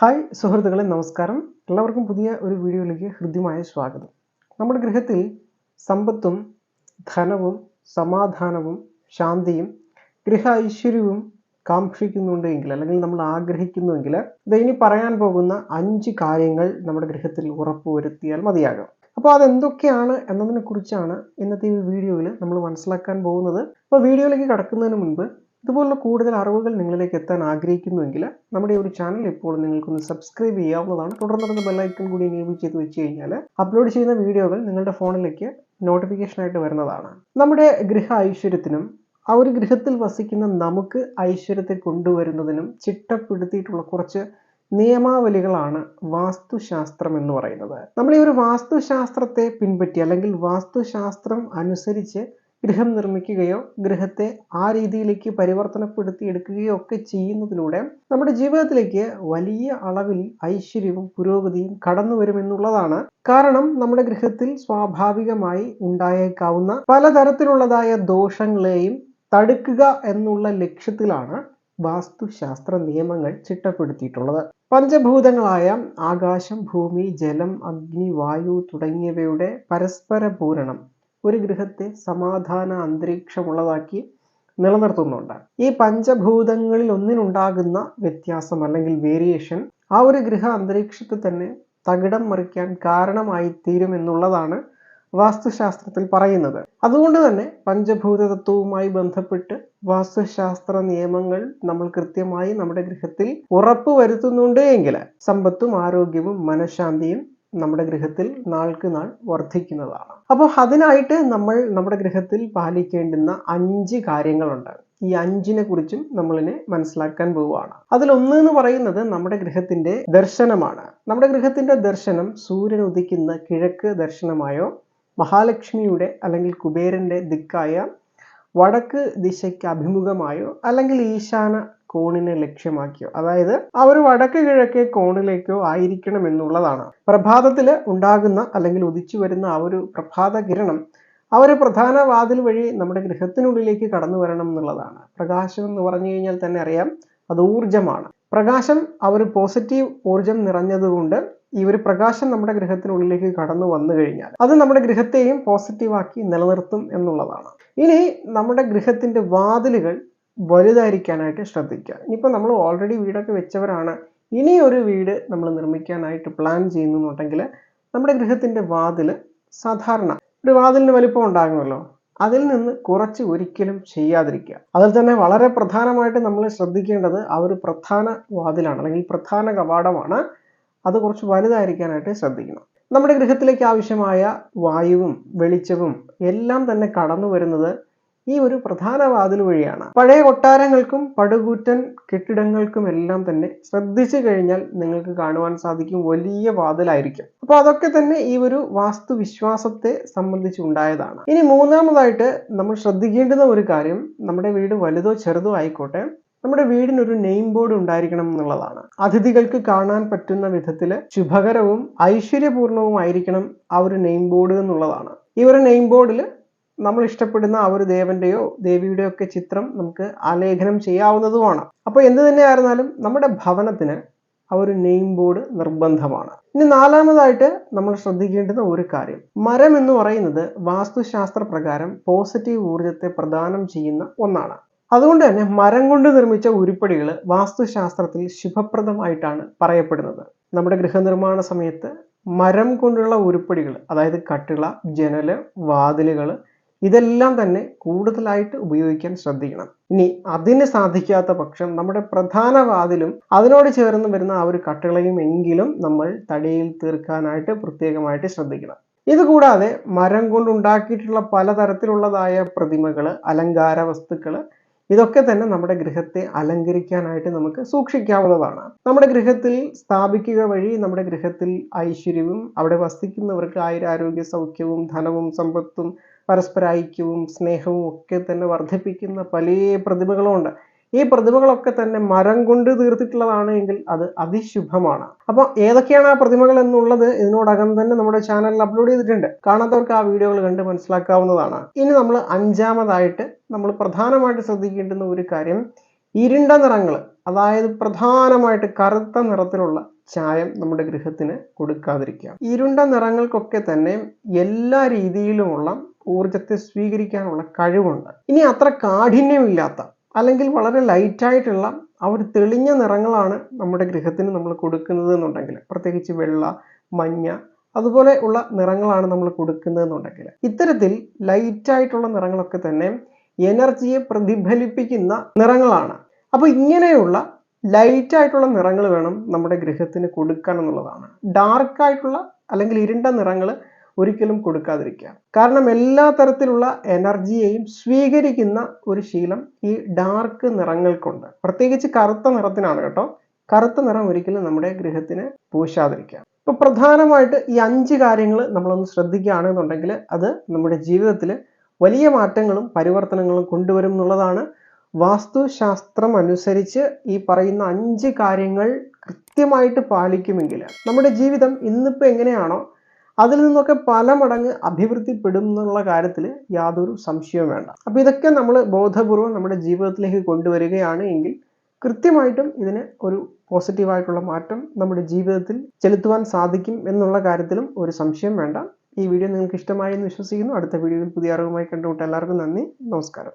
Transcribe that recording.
Hi സുഹൃത്തുക്കളെ നമസ്കാരം. എല്ലാവർക്കും പുതിയ ഒരു വീഡിയോയിലേക്ക് ഹൃദ്യമായ സ്വാഗതം. നമ്മുടെ ഗൃഹത്തിൽ സമ്പത്തും ധനവും സമാധാനവും ശാന്തിയും ഗൃഹ ഐശ്വര്യവും കാക്ഷിക്കുന്നുണ്ട് എങ്കിൽ അല്ലെങ്കിൽ നമ്മൾ ആഗ്രഹിക്കുന്നുവെങ്കിൽ ഇനി പറയാൻ പോകുന്ന അഞ്ച് കാര്യങ്ങൾ നമ്മുടെ ഗൃഹത്തിൽ ഉറപ്പുവരുത്തിയാൽ മതിയാകും. അപ്പോൾ അതെന്തൊക്കെയാണ് എന്നതിനെ കുറിച്ചാണ് ഇന്നത്തെ ഈ വീഡിയോയിൽ നമ്മൾ മനസ്സിലാക്കാൻ പോകുന്നത്. അപ്പോൾ വീഡിയോയിലേക്ക് കടക്കുന്നതിന് മുൻപ് ഇതുപോലുള്ള കൂടുതൽ അറിവുകൾ നിങ്ങളിലേക്ക് എത്താൻ ആഗ്രഹിക്കുന്നുവെങ്കിൽ നമ്മുടെ ഈ ഒരു ചാനൽ ഇപ്പോൾ നിങ്ങൾക്കൊന്ന് സബ്സ്ക്രൈബ് ചെയ്യാവുന്നതാണ്. തുടർന്ന് ബെല്ലൈക്കൺ കൂടി എനേബിൾ ചെയ്ത് വെച്ച് കഴിഞ്ഞാൽ അപ്ലോഡ് ചെയ്യുന്ന വീഡിയോകൾ നിങ്ങളുടെ ഫോണിലേക്ക് നോട്ടിഫിക്കേഷനായിട്ട് വരുന്നതാണ്. നമ്മുടെ ഗൃഹ ഐശ്വര്യത്തിനും ആ ഒരു ഗൃഹത്തിൽ വസിക്കുന്ന നമുക്ക് ഐശ്വര്യത്തെ കൊണ്ടുവരുന്നതിനും ചിട്ടപ്പെടുത്തിയിട്ടുള്ള കുറച്ച് നിയമാവലികളാണ് വാസ്തുശാസ്ത്രം എന്ന് പറയുന്നത്. നമ്മൾ ഈ ഒരു വാസ്തുശാസ്ത്രത്തെ പിൻപറ്റി അല്ലെങ്കിൽ വാസ്തുശാസ്ത്രം അനുസരിച്ച് ഗൃഹം നിർമ്മിക്കുകയോ ഗൃഹത്തെ ആ രീതിയിലേക്ക് പരിവർത്തനപ്പെടുത്തി എടുക്കുകയോ ഒക്കെ ചെയ്യുന്നതിലൂടെ നമ്മുടെ ജീവിതത്തിലേക്ക് വലിയ അളവിൽ ഐശ്വര്യവും പുരോഗതിയും കടന്നു വരുമെന്നുള്ളതാണ്. കാരണം നമ്മുടെ ഗൃഹത്തിൽ സ്വാഭാവികമായി ഉണ്ടായേക്കാവുന്ന പലതരത്തിലുള്ളതായ ദോഷങ്ങളെയും തടുക്കുക എന്നുള്ള ലക്ഷ്യത്തിലാണ് വാസ്തുശാസ്ത്ര നിയമങ്ങൾ ചിട്ടപ്പെടുത്തിയിട്ടുള്ളത്. പഞ്ചഭൂതങ്ങളായ ആകാശം ഭൂമി ജലം അഗ്നി വായു തുടങ്ങിയവയുടെ പരസ്പര പൂരണം ഒരു ഗൃഹത്തെ സമാധാന അന്തരീക്ഷമുള്ളതാക്കി നിലനിർത്തുന്നുണ്ട്. ഈ പഞ്ചഭൂതങ്ങളിൽ ഒന്നിനുണ്ടാകുന്ന വ്യത്യാസം അല്ലെങ്കിൽ വേരിയേഷൻ ആ ഒരു ഗൃഹ അന്തരീക്ഷത്തെ തന്നെ തകിടം മറിക്കാൻ കാരണമായി തീരുമെന്നുള്ളതാണ് വാസ്തുശാസ്ത്രത്തിൽ പറയുന്നത്. അതുകൊണ്ട് തന്നെ പഞ്ചഭൂത തത്വവുമായി ബന്ധപ്പെട്ട് വാസ്തുശാസ്ത്ര നിയമങ്ങൾ നമ്മൾ കൃത്യമായി നമ്മുടെ ഗൃഹത്തിൽ ഉറപ്പ് വരുത്തുന്നുണ്ട് എങ്കിൽ സമ്പത്തും ആരോഗ്യവും മനഃശാന്തിയും നമ്മുടെ ഗൃഹത്തിൽ നാൾക്ക് നാൾ വർദ്ധിക്കുന്നതാണ് അപ്പോൾ അതിനായിട്ട് നമ്മൾ നമ്മുടെ ഗൃഹത്തിൽ പാലിക്കേണ്ടുന്ന അഞ്ച് കാര്യങ്ങളുണ്ട്. ഈ അഞ്ചിനെ കുറിച്ചും നമ്മളിനെ മനസ്സിലാക്കാൻ പോവുകയാണ്. അതിലൊന്ന് എന്ന് പറയുന്നത് നമ്മുടെ ഗൃഹത്തിന്റെ ദർശനമാണ്. നമ്മുടെ ഗൃഹത്തിന്റെ ദർശനം സൂര്യൻ ഉദിക്കുന്ന കിഴക്ക് ദർശനമായോ മഹാലക്ഷ്മിയുടെ അല്ലെങ്കിൽ കുബേരന്റെ ദിക്കായ വടക്ക് ദിശയ്ക്ക് അഭിമുഖമായോ അല്ലെങ്കിൽ ഈശാന കോണിനെ ലക്ഷ്യമാക്കിയോ? അതായത് അവർ വടക്ക് കിഴക്കേ കോണിലേക്കോ ആയിരിക്കണം എന്നുള്ളതാണ് പ്രഭാതത്തിൽ ഉണ്ടാകുന്ന അല്ലെങ്കിൽ ഉദിച്ചു വരുന്ന ആ ഒരു പ്രഭാത കിരണം ഒരു പ്രധാന വാതിൽ വഴി നമ്മുടെ ഗൃഹത്തിനുള്ളിലേക്ക് കടന്നു വരണം എന്നുള്ളതാണ്. പ്രകാശം എന്ന് പറഞ്ഞു കഴിഞ്ഞാൽ തന്നെ അറിയാം അത് ഊർജമാണ് പ്രകാശം ഒരു പോസിറ്റീവ് ഊർജം നിറഞ്ഞതുകൊണ്ട് ഈ ഒരു പ്രകാശം നമ്മുടെ ഗൃഹത്തിനുള്ളിലേക്ക് കടന്നു വന്നു കഴിഞ്ഞാൽ അത് നമ്മുടെ ഗൃഹത്തെയും പോസിറ്റീവാക്കി നിലനിർത്തും എന്നുള്ളതാണ്. ഇനി നമ്മുടെ ഗൃഹത്തിന്റെ വാതിലുകൾ വലുതായിരിക്കാനായിട്ട് ശ്രദ്ധിക്കുക. ഇനിയിപ്പോൾ നമ്മൾ ഓൾറെഡി വീടൊക്കെ വെച്ചവരാണ് ഇനി ഒരു വീട് നമ്മൾ നിർമ്മിക്കാനായിട്ട് പ്ലാൻ ചെയ്യുന്നുണ്ടെങ്കിൽ നമ്മുടെ ഗൃഹത്തിന്റെ വാതിൽ സാധാരണ ഒരു വാതിലിന് വലിപ്പം ഉണ്ടാകുമല്ലോ അതിൽ നിന്ന് കുറച്ച് ഒരിക്കലും ചെയ്യാതിരിക്കുക. അതിൽ തന്നെ വളരെ പ്രധാനമായിട്ട് നമ്മൾ ശ്രദ്ധിക്കേണ്ടത് ആ ഒരു പ്രധാന വാതിലാണ് അല്ലെങ്കിൽ പ്രധാന കവാടമാണ്. അത് കുറച്ച് വലുതായിരിക്കാനായിട്ട് ശ്രദ്ധിക്കണം. നമ്മുടെ ഗൃഹത്തിലേക്ക് ആവശ്യമായ വായുവും വെളിച്ചവും എല്ലാം തന്നെ കടന്നു വരുന്നത് ഈ ഒരു പ്രധാന വാതിൽ വഴിയാണ്. പഴയ കൊട്ടാരങ്ങൾക്കും പടുകൂറ്റൻ കെട്ടിടങ്ങൾക്കും എല്ലാം തന്നെ ശ്രദ്ധിച്ചു കഴിഞ്ഞാൽ നിങ്ങൾക്ക് കാണുവാൻ സാധിക്കും വലിയ വാതിലായിരിക്കും. അപ്പൊ അതൊക്കെ തന്നെ ഈ ഒരു വാസ്തുവിശ്വാസത്തെ സംബന്ധിച്ചുണ്ടായതാണ് ഇനി മൂന്നാമതായിട്ട് നമ്മൾ ശ്രദ്ധിക്കേണ്ടുന്ന ഒരു കാര്യം നമ്മുടെ വീട് വലുതോ ചെറുതോ ആയിക്കോട്ടെ നമ്മുടെ വീടിനൊരു നെയിം ബോർഡ് ഉണ്ടായിരിക്കണം എന്നുള്ളതാണ്. അതിഥികൾക്ക് കാണാൻ പറ്റുന്ന വിധത്തിൽ ശുഭകരവും ഐശ്വര്യപൂർണവുമായിരിക്കണം ആ ഒരു നെയിം ബോർഡ് എന്നുള്ളതാണ്. ഈ ഒരു നെയിം ബോർഡിൽ നമ്മൾ ഇഷ്ടപ്പെടുന്ന ആ ഒരു ദേവന്റെയോ ദേവിയുടെയോ ഒക്കെ ചിത്രം നമുക്ക് ആലേഖനം ചെയ്യാവുന്നതുമാണ്. അപ്പോൾ എന്ത് തന്നെയായിരുന്നാലും നമ്മുടെ ഭവനത്തിന് ആ ഒരു നെയിം ബോർഡ് നിർബന്ധമാണ്. ഇനി നാലാമതായിട്ട് നമ്മൾ ശ്രദ്ധിക്കേണ്ടുന്ന ഒരു കാര്യം. മരം എന്ന് പറയുന്നത് വാസ്തുശാസ്ത്ര പ്രകാരം പോസിറ്റീവ് ഊർജത്തെ പ്രദാനം ചെയ്യുന്ന ഒന്നാണ്. അതുകൊണ്ട് തന്നെ മരം കൊണ്ട് നിർമ്മിച്ച ഉരുപ്പടികൾ വാസ്തുശാസ്ത്രത്തിൽ ശുഭപ്രദമായിട്ടാണ് പറയപ്പെടുന്നത്. നമ്മുടെ ഗൃഹനിർമ്മാണ സമയത്ത് മരം കൊണ്ടുള്ള ഉരുപ്പടികൾ അതായത് കട്ടിള ജനൽ വാതിലുകൾ ഇതെല്ലാം തന്നെ കൂടുതലായിട്ട് ഉപയോഗിക്കാൻ ശ്രദ്ധിക്കണം. ഇനി അതിന് സാധിക്കാത്ത പക്ഷം നമ്മുടെ പ്രധാന വാതിലും അതിനോട് ചേർന്ന് വരുന്ന ആ ഒരു കട്ടിളയും എങ്കിലും നമ്മൾ തടിയിൽ തീർക്കാനായിട്ട് പ്രത്യേകമായിട്ട് ശ്രദ്ധിക്കണം. ഇതുകൂടാതെ മരം കൊണ്ട് ഉണ്ടാക്കിയിട്ടുള്ള പലതരത്തിലുള്ളതായ പ്രതിമകൾ അലങ്കാര വസ്തുക്കൾ ഇതൊക്കെ തന്നെ നമ്മുടെ ഗൃഹത്തെ അലങ്കരിക്കാനായിട്ട് നമുക്ക് സൂക്ഷിക്കാവുന്നതാണ്. നമ്മുടെ ഗൃഹത്തിൽ സ്ഥാപിക്കുക വഴി നമ്മുടെ ഗൃഹത്തിൽ ഐശ്വര്യവും അവിടെ വസിക്കുന്നവർക്ക് ആയുരാരോഗ്യ സൗഖ്യവും ധനവും സമ്പത്തും പരസ്പര ഐക്യവും സ്നേഹവും ഒക്കെ തന്നെ വർദ്ധിപ്പിക്കുന്ന പല പ്രതിഭകളുണ്ട് ഈ പ്രതിമകളൊക്കെ തന്നെ മരം കൊണ്ട് തീർത്തിട്ടുള്ളതാണ് എങ്കിൽ അത് അതിശുഭമാണ്. അപ്പൊ ഏതൊക്കെയാണ് ആ പ്രതിമകൾ എന്നുള്ളത് ഇതിനോടകം തന്നെ നമ്മുടെ ചാനലിൽ അപ്ലോഡ് ചെയ്തിട്ടുണ്ട്. കാണാത്തവർക്ക് ആ വീഡിയോകൾ കണ്ട് മനസ്സിലാക്കാവുന്നതാണ്. ഇനി നമ്മൾ അഞ്ചാമതായിട്ട് നമ്മൾ പ്രധാനമായിട്ട് ശ്രദ്ധിക്കേണ്ടുന്ന ഒരു കാര്യം ഇരുണ്ട നിറങ്ങൾ അതായത് പ്രധാനമായിട്ട് കറുത്ത നിറത്തിലുള്ള ചായം നമ്മുടെ ഗൃഹത്തിന് കൊടുക്കാതിരിക്കുക. ഇരുണ്ട നിറങ്ങൾക്കൊക്കെ തന്നെ എല്ലാ രീതിയിലുമുള്ള ഊർജത്തെ സ്വീകരിക്കാനുള്ള കഴിവുണ്ട്. ഇനി അത്ര കാഠിന്യമില്ലാത്ത അല്ലെങ്കിൽ വളരെ ലൈറ്റായിട്ടുള്ള ആ ഒരു തെളിഞ്ഞ നിറങ്ങളാണ് നമ്മുടെ ഗൃഹത്തിന് നമ്മൾ കൊടുക്കുന്നത് എന്നുണ്ടെങ്കിൽ. പ്രത്യേകിച്ച് വെള്ള മഞ്ഞ അതുപോലെ ഉള്ള നിറങ്ങളാണ് നമ്മൾ കൊടുക്കുന്നതെന്നുണ്ടെങ്കിൽ ഇത്തരത്തിൽ ലൈറ്റായിട്ടുള്ള നിറങ്ങളൊക്കെ തന്നെ എനർജിയെ പ്രതിഫലിപ്പിക്കുന്ന നിറങ്ങളാണ്. അപ്പോൾ ഇങ്ങനെയുള്ള ലൈറ്റായിട്ടുള്ള നിറങ്ങൾ വേണം നമ്മുടെ ഗൃഹത്തിന് കൊടുക്കാൻ എന്നുള്ളതാണ്. ഡാർക്കായിട്ടുള്ള അല്ലെങ്കിൽ ഇരുണ്ട നിറങ്ങൾ ഒരിക്കലും കൊടുക്കാതിരിക്കുക. കാരണം എല്ലാ തരത്തിലുള്ള എനർജിയെയും സ്വീകരിക്കുന്ന ഒരു ശീലം ഈ ഡാർക്ക് നിറങ്ങൾക്കുണ്ട്. പ്രത്യേകിച്ച് കറുത്ത നിറത്തിനാണ് കേട്ടോ. കറുത്ത നിറം ഒരിക്കലും നമ്മുടെ ഗൃഹത്തിന് പൂശാതിരിക്കുക. ഇപ്പൊ പ്രധാനമായിട്ട് ഈ അഞ്ച് കാര്യങ്ങൾ നമ്മളൊന്ന് ശ്രദ്ധിക്കുകയാണെന്നുണ്ടെങ്കിൽ അത് നമ്മുടെ ജീവിതത്തിൽ വലിയ മാറ്റങ്ങളും പരിവർത്തനങ്ങളും കൊണ്ടുവരും എന്നുള്ളതാണ്. വാസ്തുശാസ്ത്രം അനുസരിച്ച് ഈ പറയുന്ന അഞ്ച് കാര്യങ്ങൾ കൃത്യമായിട്ട് പാലിക്കുമെങ്കിൽ നമ്മുടെ ജീവിതം ഇന്നിപ്പോൾ എങ്ങനെയാണോ അതിൽ നിന്നൊക്കെ പല മടങ്ങ് അഭിവൃദ്ധിപ്പെടും എന്നുള്ള കാര്യത്തിൽ യാതൊരു സംശയവും വേണ്ട. അപ്പോൾ ഇതൊക്കെ നമ്മൾ ബോധപൂർവം നമ്മുടെ ജീവിതത്തിലേക്ക് കൊണ്ടുവരികയാണ് എങ്കിൽ കൃത്യമായിട്ടും ഇതിന് ഒരു പോസിറ്റീവായിട്ടുള്ള മാറ്റം നമ്മുടെ ജീവിതത്തിൽ ചെലുത്തുവാൻ സാധിക്കും എന്നുള്ള കാര്യത്തിലും ഒരു സംശയം വേണ്ട. ഈ വീഡിയോ നിങ്ങൾക്ക് ഇഷ്ടമായി എന്ന് വിശ്വസിക്കുന്നു. അടുത്ത വീഡിയോയിൽ പുതിയ അറിവുമായി കണ്ടുമുട്ട എല്ലാവർക്കും നന്ദി. നമസ്കാരം.